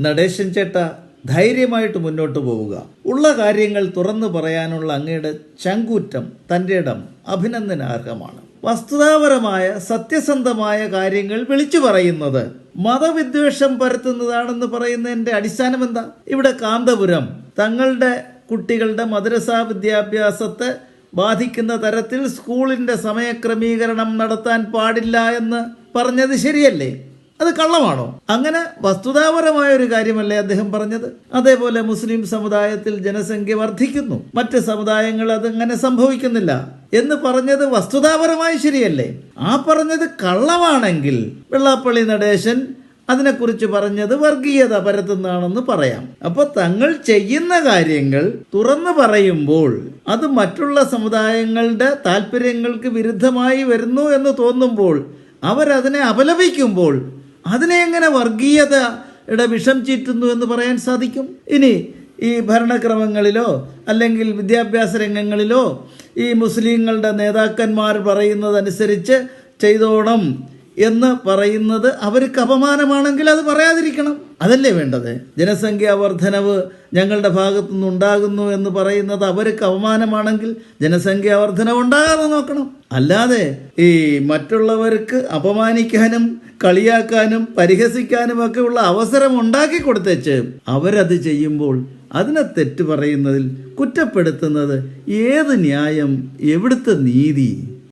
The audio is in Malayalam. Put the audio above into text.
നടേശൻ ചേട്ട ധൈര്യമായിട്ട് മുന്നോട്ട് പോവുക. ഉള്ള കാര്യങ്ങൾ തുറന്നു പറയാനുള്ള അങ്ങയുടെ ചങ്കൂറ്റം തന്റെ ഇടം അഭിനന്ദനാർഹമാണ്. വസ്തുതാപരമായ സത്യസന്ധമായ കാര്യങ്ങൾ വിളിച്ചു പറയുന്നത് മതവിദ്വേഷം പരത്തുന്നതാണെന്ന് പറയുന്നതിന്റെ അടിസ്ഥാനം എന്താ? ഇവിടെ കാന്തപുരം തങ്ങളുടെ കുട്ടികളുടെ മദ്രസാ വിദ്യാഭ്യാസത്തെ ബാധിക്കുന്ന തരത്തിൽ സ്കൂളിന്റെ സമയക്രമീകരണം നടത്താൻ പാടില്ല എന്ന് പറഞ്ഞത് ശരിയല്ലേ? അത് കള്ളമാണോ? അങ്ങനെ വസ്തുതാപരമായ ഒരു കാര്യമല്ലേ അദ്ദേഹം പറഞ്ഞത്? അതേപോലെ മുസ്ലിം സമുദായത്തിൽ ജനസംഖ്യ വർദ്ധിക്കുന്നു. മറ്റ് സമുദായങ്ങൾ അതങ്ങനെ സംഭവിക്കുന്നില്ല. എന്ന് പറഞ്ഞത് വസ്തുതാപരമായി ശരിയല്ലേ? ആ പറഞ്ഞത് കള്ളമാണെങ്കിൽ വെള്ളാപ്പള്ളി നടേശൻ അതിനെക്കുറിച്ച് പറഞ്ഞത് വർഗീയത പരത്തുന്നതാണെന്ന് പറയാം. അപ്പോൾ തങ്ങൾ ചെയ്യുന്ന കാര്യങ്ങൾ തുറന്നു പറയുമ്പോൾ അത് മറ്റുള്ള സമുദായങ്ങളുടെ താല്പര്യങ്ങൾക്ക് വിരുദ്ധമായി വരുന്നു എന്ന് തോന്നുമ്പോൾ അവരതിനെ അപലപിക്കുമ്പോൾ അതിനെ എങ്ങനെ വർഗീയതയുടെ വിഷം ചീറ്റുന്നു എന്ന് പറയാൻ സാധിക്കും? ഇനി ഈ ഭരണക്രമങ്ങളിലോ അല്ലെങ്കിൽ വിദ്യാഭ്യാസ രംഗങ്ങളിലോ ഈ മുസ്ലിങ്ങളുടെ നേതാക്കന്മാർ പറയുന്നതനുസരിച്ച് ചെയ്തോണം. എന്ന് പറയുന്നത് അവർക്ക് അപമാനമാണെങ്കിൽ അത് പറയാതിരിക്കണം. അതല്ലേ വേണ്ടത്? ജനസംഖ്യാ വർധനവ് ഞങ്ങളുടെ ഭാഗത്തു നിന്നുണ്ടാകുന്നു എന്ന് പറയുന്നത് അവർക്ക് അപമാനമാണെങ്കിൽ ജനസംഖ്യാ വർധനവ് ഉണ്ടാകാതെ നോക്കണം. അല്ലാതെ ഈ മറ്റുള്ളവർക്ക് അപമാനിക്കാനും കളിയാക്കാനും പരിഹസിക്കാനും ഒക്കെ ഉള്ള അവസരം ഉണ്ടാക്കി കൊടുത്തേച്ച് അവരത് ചെയ്യുമ്പോൾ അതിനെ തെറ്റ് പറയുന്നതിൽ കുറ്റപ്പെടുത്തുന്നത് ഏത് ന്യായം? എവിടുത്തെ നീതി?